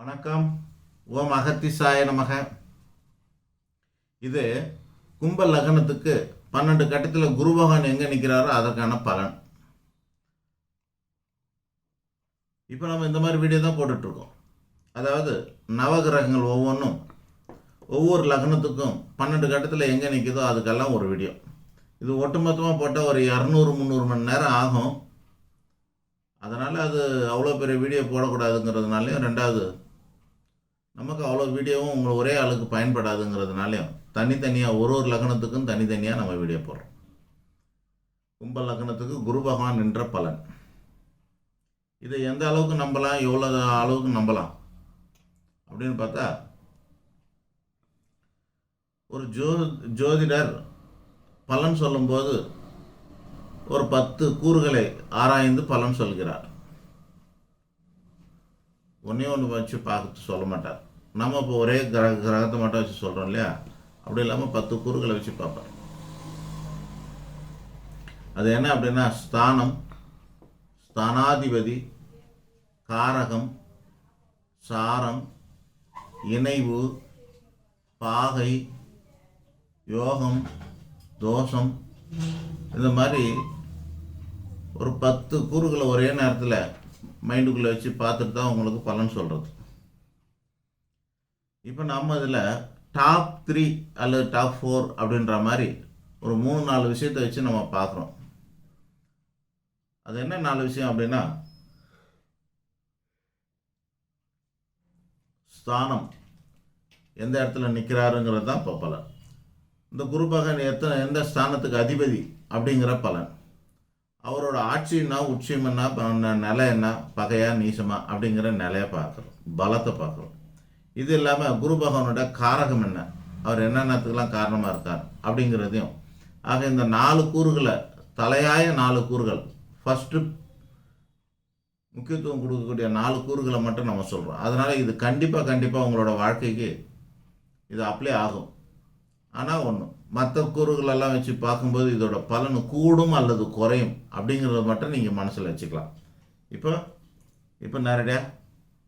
வணக்கம். ஓம் அகத்திசாய நமக. இது கும்ப லக்னத்துக்கு பன்னெண்டு கட்டத்தில் குரு பகவான் எங்கே நிற்கிறாரோ அதற்கான பலன். இப்போ நம்ம இந்த மாதிரி வீடியோ தான் போட்டுட்ருக்கோம். அதாவது நவகிரகங்கள் ஒவ்வொன்றும் ஒவ்வொரு லக்னத்துக்கும் பன்னெண்டு கட்டத்தில் எங்கே நிற்குதோ அதுக்கெல்லாம் ஒரு வீடியோ இது ஒட்டுமொத்தமாக போட்டால் ஒரு இரநூறு முந்நூறு மணி நேரம் ஆகும். அதனால் அது அவ்வளோ பெரிய வீடியோ போடக்கூடாதுங்கிறதுனாலையும் ரெண்டாவது நமக்கு அவ்வளோ வீடியோவும் உங்களை ஒரே ஆளுக்கு பயன்படாதுங்கிறதுனாலையும் தனித்தனியாக ஒரு ஒரு லக்னத்துக்கும் தனித்தனியாக நம்ம வீடியோ போடுறோம். கும்ப லக்னத்துக்கு குரு பகவான் நின்ற பலன். இதை எந்த அளவுக்கு நம்பலாம் எவ்வளோ அளவுக்கு நம்பலாம்? அப்படின்னு பார்த்தா ஒரு ஜோ ஜோதிடர் பலன் சொல்லும்போது ஒரு பத்து கூறுகளை ஆராய்ந்து பலன் சொல்கிறார். ஒன்றே ஒன்று வச்சு பார்த்து சொல்ல மாட்டார். நம்ம இப்போ ஒரே கிரக கிரகத்தை மட்டும் வச்சு சொல்கிறோம் இல்லையா? அப்படி இல்லாமல் பத்து கூறுகளை வச்சு பார்ப்பார். அது என்ன அப்படின்னா ஸ்தானம் ஸ்தானாதிபதி காரகம் சாரம் இணைவு பாகை யோகம் தோஷம் இந்த மாதிரி ஒரு பத்து கூறுகளை ஒரே நேரத்தில் மைண்டுக்குள்ளே வச்சு பார்த்துட்டு தான் உங்களுக்கு பலன் சொல்கிறது இப்போ நம்ம இதில் டாப் த்ரீ அல்லது டாப் ஃபோர் அப்படின்ற மாதிரி ஒரு மூணு நாலு விஷயத்தை வச்சு நம்ம பார்க்குறோம். அது என்ன நாலு விஷயம் அப்படின்னா ஸ்தானம். எந்த இடத்துல நிற்கிறாருங்கிறது தான் இப்போ பலன். இந்த குரு எத்தனை எந்த ஸ்தானத்துக்கு அதிபதி அப்படிங்கிற பலன். அவரோட ஆட்சின்னா உச்சியம் என்ன நிலை என்ன பகையா நீசமா அப்படிங்கிற நிலையை பார்க்குறோம் பலத்தை பார்க்குறோம். இது இல்லாமல் குரு பகவானோட காரகம் என்ன? அவர் என்னென்னத்துக்கெல்லாம் காரணமாக இருக்கார் அப்படிங்கிறதையும் ஆக இந்த நாலு கூறுகளை தலையாய நாலு கூறுகள் ஃபஸ்ட்டு முக்கியத்துவம் கொடுக்கக்கூடிய நாலு கூறுகளை மட்டும் நம்ம சொல்கிறோம் அதனால் இது கண்டிப்பாக கண்டிப்பாக உங்களோட வாழ்க்கைக்கு இது அப்ளை ஆகும். ஆனால் ஒன்று மற்ற கூறுகளெல்லாம் வச்சு பார்க்கும்போது இதோட பலன் கூடும் அல்லது குறையும் அப்படிங்கிறத மட்டும் நீங்கள் மனசில் வச்சுக்கலாம். இப்போ இப்போ நேரடியாக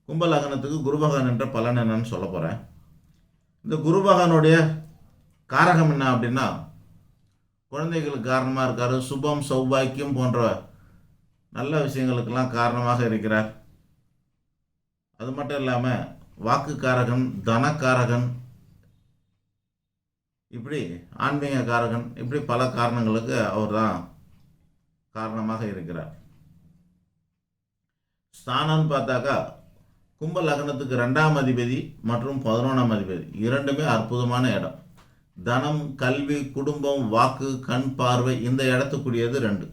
கும்ப லக்னத்துக்கு என்ற பலன் என்னன்னு சொல்ல போகிறேன் இந்த குருபகவானுடைய காரகம் என்ன அப்படின்னா குழந்தைகளுக்கு காரணமாக இருக்கார் சுபம் சௌபாக்கியம் போன்ற நல்ல விஷயங்களுக்கெல்லாம் காரணமாக இருக்கிறார். அது மட்டும் இல்லாமல் வாக்குக்காரகன் தனக்காரகன் இப்படி ஆன்மீக காரகன் இப்படி பல காரணங்களுக்கு அவர் தான் காரணமாக இருக்கிறார். ஸ்தானம்னு பார்த்தாக்கா கும்ப லக்னத்துக்கு ரெண்டாம் அதிபதி மற்றும் பதினொன்றாம் அதிபதி. இரண்டுமே அற்புதமான இடம். தனம் கல்வி குடும்பம் வாக்கு கண் பார்வை இந்த இடத்துக்குரியது ரெண்டு.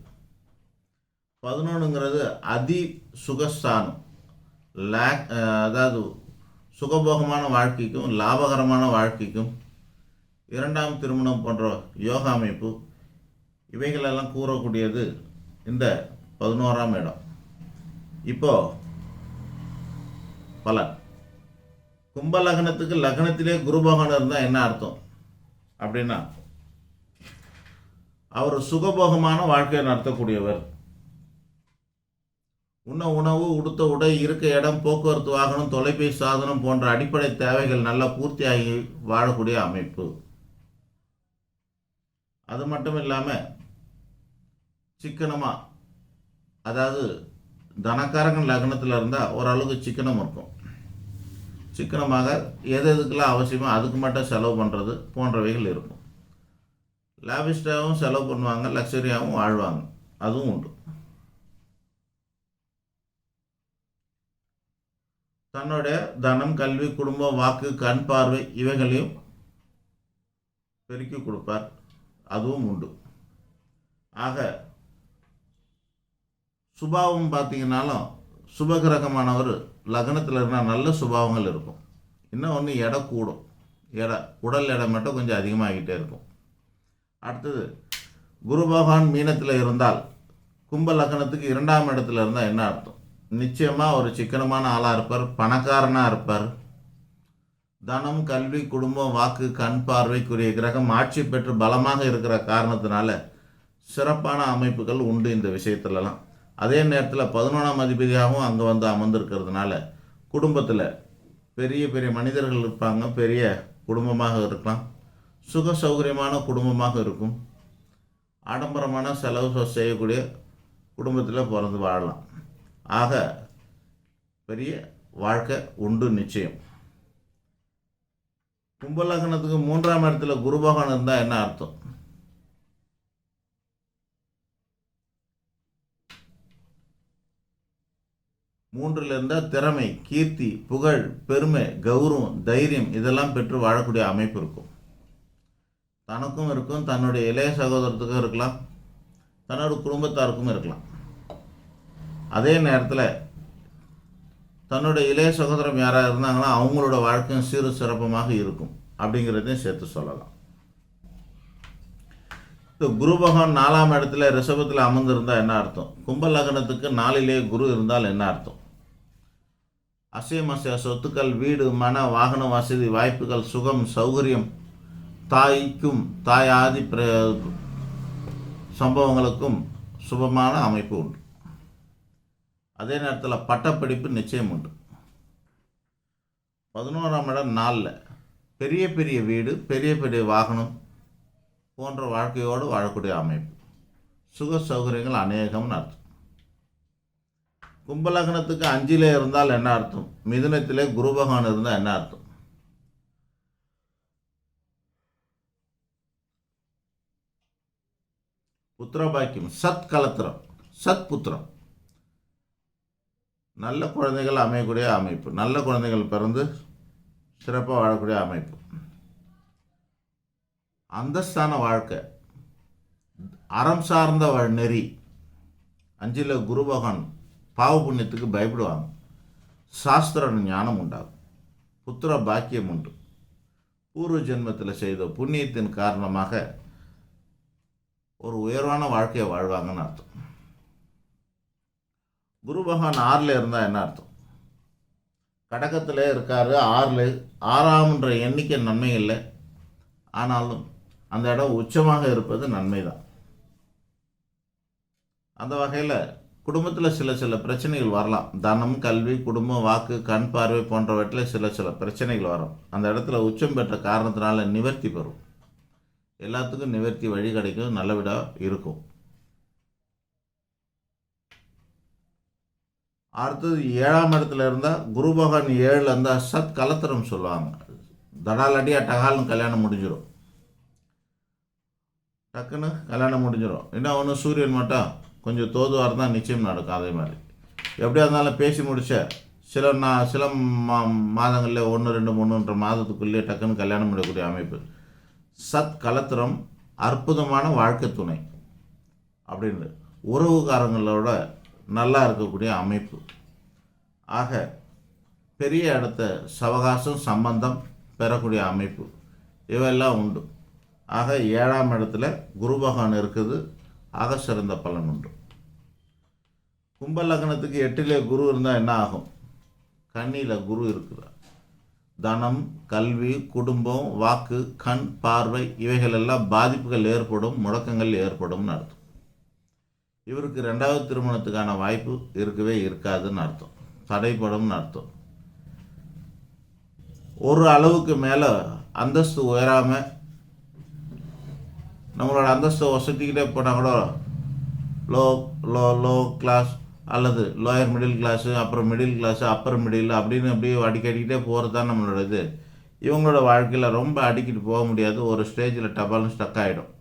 பதினொன்றுங்கிறது அதி சுகஸ்தானம். லேக் அதாவது சுகபோகமான வாழ்க்கைக்கும் லாபகரமான வாழ்க்கைக்கும் இரண்டாம் திருமணம் போன்ற யோகா அமைப்பு இவைகளெல்லாம் கூறக்கூடியது இந்த பதினோராம் இடம். இப்போ பலன். கும்ப லக்னத்துக்கு லக்னத்திலே குரு பகவான் இருந்தால் என்ன அர்த்தம்? அப்படின்னா அவர் சுகபோகமான வாழ்க்கையை நடத்தக்கூடியவர். உண்ண உணவு உடுத்த உடை இருக்க இடம் போக்குவரத்து வாகனம் தொலைபேசி சாதனம் போன்ற அடிப்படை தேவைகள் நல்லா பூர்த்தியாகி வாழக்கூடிய அமைப்பு. அது மட்டும் இல்லாமல் சிக்கனமாக அதாவது தனக்காரகன் லக்னத்தில் இருந்தால் ஓரளவுக்கு சிக்கனம் இருக்கும். சிக்கனமாக எது எதுக்கெல்லாம் அவசியமோ அதுக்கு மட்டும் செலவு பண்ணுறது போன்றவைகள் இருக்கும். லாபிஸ்டாகவும் செலவு பண்ணுவாங்க லக்ஸரியாகவும் வாழ்வாங்க. அதுவும் உண்டு. தன்னுடைய தனம் கல்வி குடும்பம் வாக்கு கண் பார்வை இவைகளையும் பெருக்கி கொடுப்பார். அதுவும் உண்டு. ஆக சுபாவம் பார்த்தீங்கன்னாலும் சுபகிரகமானவர் லக்னத்தில் இருந்தால் நல்ல சுபாவங்கள் இருக்கும். இன்னும் ஒன்று எடை கூடும். எடை உடல் எடை மட்டும் கொஞ்சம் அதிகமாகிட்டே இருக்கும். அடுத்தது குரு பகவான் மீனத்தில் இருந்தால் கும்ப லக்னத்துக்கு இரண்டாம் இடத்துல இருந்தால் என்ன அர்த்தம்? நிச்சயமாக ஒரு சிக்கனமான ஆளாக இருப்பார் பணக்காரனாக இருப்பார். தனம் கல்வி குடும்பம் வாக்கு கண் பார்வைக்குரிய கிரகம் ஆட்சி பெற்று பலமாக இருக்கிற காரணத்தினால சிறப்பான அமைப்புகள் உண்டு இந்த விஷயத்துலலாம். அதே நேரத்தில் பதினொன்றாம் அதிபதியாகவும் அங்கே வந்து அமர்ந்திருக்கிறதுனால குடும்பத்தில் பெரிய பெரிய மனிதர்கள் இருப்பாங்க பெரிய குடும்பமாக இருக்கலாம். சுக சௌகரியமான குடும்பமாக இருக்கும். ஆடம்பரமான செலவு செய்யக்கூடிய குடும்பத்தில் பிறந்து வாழலாம். ஆக பெரிய வாழ்க்கை உண்டு நிச்சயம். கும்பலகனத்துக்கு மூன்றாம் இடத்துல குருபகவான் இருந்தால் என்ன அர்த்தம்? மூன்றில் இருந்தால் திறமை கீர்த்தி புகழ் பெருமை கௌரவம் தைரியம் இதெல்லாம் பெற்று வாழக்கூடிய அமைப்பு இருக்கும். தனக்கும் இருக்கும் தன்னுடைய இளைய சகோதரத்துக்கும் இருக்கலாம் தன்னோட குடும்பத்தாருக்கும் இருக்கலாம். அதே நேரத்தில் தன்னுடைய இளைய சகோதரம் யாராக இருந்தாங்கன்னா அவங்களோட வாழ்க்கையும் சீரு சிறப்பமாக இருக்கும். அப்படிங்கிறதையும் சேர்த்து சொல்லலாம். இந்த குரு பகவான் நாலாம் இடத்துல ரிஷபத்தில் அமர்ந்திருந்தால் என்ன அர்த்தம்? கும்ப லக்னத்துக்கு நாளிலே குரு இருந்தால் என்ன அர்த்தம்? அசையமசைய சொத்துக்கள் வீடு மன வாகன வசதி வாய்ப்புகள் சுகம் சௌகரியம் தாய்க்கும் தாயாதி பிர சம்பவங்களுக்கும் சுபமான அமைப்பு உண்டு. அதே நேரத்தில் பட்டப்படிப்பு நிச்சயம் உண்டு. பதினோராம் இடம் நாளில். பெரிய பெரிய வீடு பெரிய பெரிய வாகனம் போன்ற வாழ்க்கையோடு வாழக்கூடிய அமைப்பு. சுக சௌகரியங்கள் அநேகம்னு அர்த்தம் கும்பலகனத்துக்கு அஞ்சிலே இருந்தால் என்ன அர்த்தம்? மிதுனத்திலே குரு பகவான் இருந்தால் என்ன அர்த்தம்? புத்திரபாக்கியம் சத் கலத்திரம் சத் புத்திரம் நல்ல குழந்தைகள் அமையக்கூடிய அமைப்பு. நல்ல குழந்தைகள் பிறந்து சிறப்பாக வாழக்கூடிய அமைப்பு. அந்தஸ்தான வாழ்க்கை. அறம் சார்ந்த நெறி. அஞ்சில் குரு பகவான் பாவ புண்ணியத்துக்கு பயப்படுவாங்க. சாஸ்திர ஞானம் உண்டாகும். புத்திர பாக்கியம் உண்டு. பூர்வ ஜென்மத்தில் செய்த புண்ணியத்தின் காரணமாக ஒரு உயர்வான வாழ்க்கையை வாழ்வாங்கன்னு அர்த்தம். குரு பகவான் ஆறில் இருந்தால் என்ன அர்த்தம்? கடகத்தில் இருக்காரு ஆறில் ஆறாம்ன்ற எண்ணிக்கை நன்மை இல்லை. ஆனாலும் அந்த இடம் உச்சமாக இருப்பது நன்மை தான் அந்த வகையில் குடும்பத்தில் சில சில பிரச்சனைகள் வரலாம். தனம் கல்வி குடும்பம் வாக்கு கண் பார்வை போன்றவற்றில் சில சில பிரச்சனைகள் வரும். அந்த இடத்துல உச்சம் பெற்ற காரணத்தினால நிவர்த்தி பெறும். எல்லாத்துக்கும் நிவர்த்தி வழி கிடைக்கும் நல்லவிடாக இருக்கும். அடுத்தது ஏழாம் இடத்துல இருந்தால் குரு பகவான் ஏழில் இருந்தால் சத் கலத்திரம் சொல்லுவாங்க. தடாலடியாக டகாலும் கல்யாணம் முடிஞ்சிடும் டக்குன்னு கல்யாணம் முடிஞ்சிடும் என்ன ஒன்று சூரியன் மட்டும் கொஞ்சம் தோதுவாக இருந்தால் நிச்சயம் நடக்கும் அதே மாதிரி. எப்படியா இருந்தாலும் பேசி முடிச்ச சில நான் சில மா மாதங்களில் ஒன்று ரெண்டு மூணுன்ற மாதத்துக்குள்ளேயே டக்குன்னு கல்யாணம் பண்ணக்கூடிய அமைப்பு. சத் கலத்திரம் அற்புதமான வாழ்க்கை துணை. அப்படின்னு உறவுக்காரங்களோட நல்லா இருக்கக்கூடிய அமைப்பு. ஆக பெரிய இடத்த சவகாசம் சம்பந்தம் பெறக்கூடிய அமைப்பு இவையெல்லாம் உண்டு. ஆக ஏழாம் இடத்துல குரு பகவான் இருக்குது. ஆக சிறந்த பலன் உண்டு. கும்ப லக்னத்துக்கு எட்டிலே குரு இருந்தால் என்ன ஆகும்? கண்ணியில் குரு இருக்கிறார். தனம் கல்வி குடும்பம் வாக்கு கண் பார்வை இவைகளெல்லாம் பாதிப்புகள் ஏற்படும் முடக்கங்கள் ஏற்படும் அர்த்தம். இவருக்கு ரெண்டாவது திருமணத்துக்கான வாய்ப்பு இருக்கவே இருக்காதுன்னு அர்த்தம். தடைப்படும்னு அர்த்தம். ஒரு அளவுக்கு மேலே அந்தஸ்து உயராமல் நம்மளோட அந்தஸ்தை வசதிக்கிட்டே போனால் கூட லோ லோ லோ கிளாஸ் அல்லது லோயர் மிடில் கிளாஸு அப்புறம் மிடில் கிளாஸு அப்பர் மிடில் அப்படின்னு அப்படியே அடிக்கடிக்கிட்டே போகிறது தான் நம்மளோட இது இவங்களோட வாழ்க்கையில் ரொம்ப அடிக்கிட்டு போக முடியாது. ஒரு ஸ்டேஜில் டபால்னு ஸ்டக் ஆகிடும்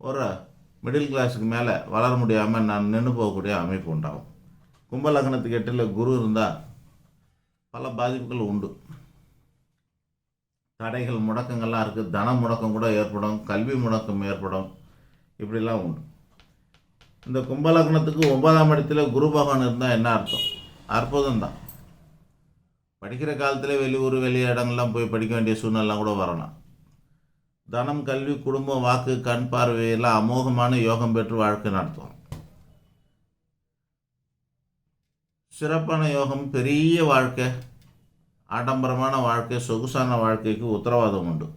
ஒரு மிடில் கிளாஸுக்கு மேலே வளர முடியாமல் நான் நின்று போகக்கூடிய அமைப்பு உண்டாகும். கும்ப லக்னத்துக்கு எட்டில் குரு இருந்தால் பல பாதிப்புகள் உண்டு. தடைகள் முடக்கங்கள்லாம் இருக்குது தன முடக்கம் கூட ஏற்படும். கல்வி முடக்கம் ஏற்படும். இப்படிலாம் உண்டு. இந்த கும்பலக்னத்துக்கு ஒன்பதாம் இடத்துல குரு பகவான் இருந்தால் என்ன அர்த்தம்? அற்புதம் தான். படிக்கிற காலத்தில் வெளியூர் வெளி இடங்கள்லாம் போய் படிக்க வேண்டிய சூழ்நிலாம் கூட வரலாம். தனம் கல்வி குடும்பம் வாக்கு கண் பார்வையில் அமோகமான யோகம் பெற்று வாழ்க்கை நடத்தும் சிறப்பான யோகம் பெரிய வாழ்க்கை ஆடம்பரமான வாழ்க்கை சொகுசான வாழ்க்கைக்கு உத்தரவாதம் உண்டு.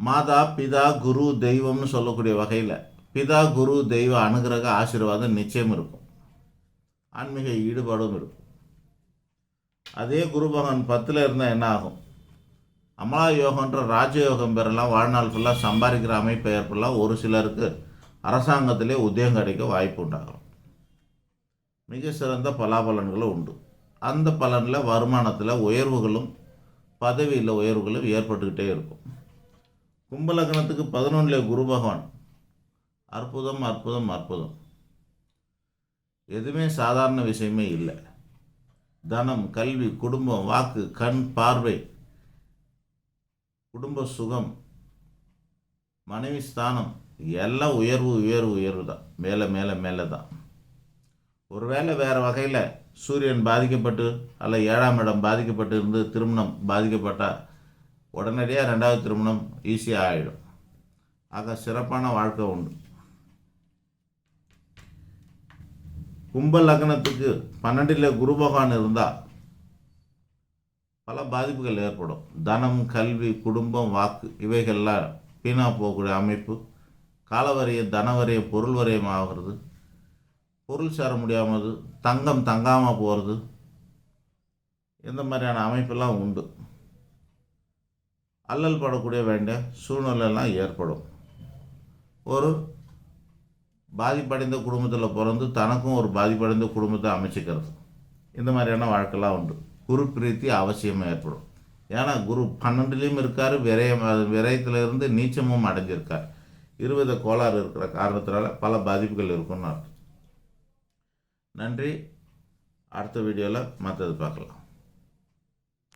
மாதா பிதா குரு தெய்வம்னு சொல்லக்கூடிய வகையில் பிதா குரு தெய்வ அனுகிரக ஆசீர்வாதம் நிச்சயம் இருக்கும். ஆன்மீக ஈடுபாடும் இருக்கும். அதே குரு பகவான் பத்தில் இருந்தால் என்ன ஆகும்? அமலா யோகன்ற ராஜயோகம் பெறலாம் வாழ்நாள் ஃபுல்லாக சம்பாதிக்கிற அமைப்பு ஏற்படலாம் ஒரு சிலருக்கு அரசாங்கத்திலே உத்தியோகம் கிடைக்க வாய்ப்பு உண்டாகும் மிக சிறந்த பலாபலன்களும் உண்டு. அந்த பலனில் வருமானத்தில் உயர்வுகளும் பதவியில் உயர்வுகளும் ஏற்பட்டுக்கிட்டே இருக்கும். கும்பலக்கணத்துக்கு பதினொன்றில் குரு பகவான். அற்புதம் அற்புதம் அற்புதம். எதுவுமே சாதாரண விஷயமே இல்லை. தனம் கல்வி குடும்பம் வாக்கு கண் பார்வை குடும்ப சுகம் மனைவி ஸ்தானம் எல்லாம் உயர்வு உயர்வு உயர்வு தான். மேலே மேலே மேலே தான். ஒருவேளை வேறு வகையில் சூரியன் பாதிக்கப்பட்டு அல்ல ஏழாம் இடம் பாதிக்கப்பட்டு இருந்து திருமணம் பாதிக்கப்பட்டால் உடனடியாக ரெண்டாவது திருமணம் ஈஸியாக ஆகிடும் ஆக சிறப்பான வாழ்க்கை உண்டு. கும்ப லக்னத்துக்கு பன்னெண்டில் குரு பகவான் இருந்தால் பல பாதிப்புகள் ஏற்படும். தனம் கல்வி குடும்பம் வாக்கு இவைகள்லாம் வீணாக போகக்கூடிய அமைப்பு. காலவரைய தனவரைய பொருள் வரையும் ஆகிறது. பொருள் சேர முடியாமல் தங்கம் தங்காமல் போகிறது இந்த மாதிரியான அமைப்பெல்லாம் உண்டு. அல்லல் படக்கூடிய வேண்டிய சூழ்நிலையெல்லாம் ஏற்படும். ஒரு பாதிப்படைந்த குடும்பத்தில் பிறந்து தனக்கும் ஒரு பாதிப்படைந்த குடும்பத்தை அமைச்சிக்கிறது. இந்த மாதிரியான வாழ்க்கைலாம் உண்டு. குரு பிரீத்தி அவசியமாக ஏற்படும். ஏன்னா குரு பன்னெண்டுலேயும் இருக்கார் விரயம் விரயத்தில் இருந்து நீச்சமும் அடைஞ்சிருக்கார். இருவித கோளாறு இருக்கிற காரணத்தினால பல பாதிப்புகள் இருக்கும்னு அர்த்தம். நன்றி. அடுத்த வீடியோவில் மற்றது பார்க்கலாம்.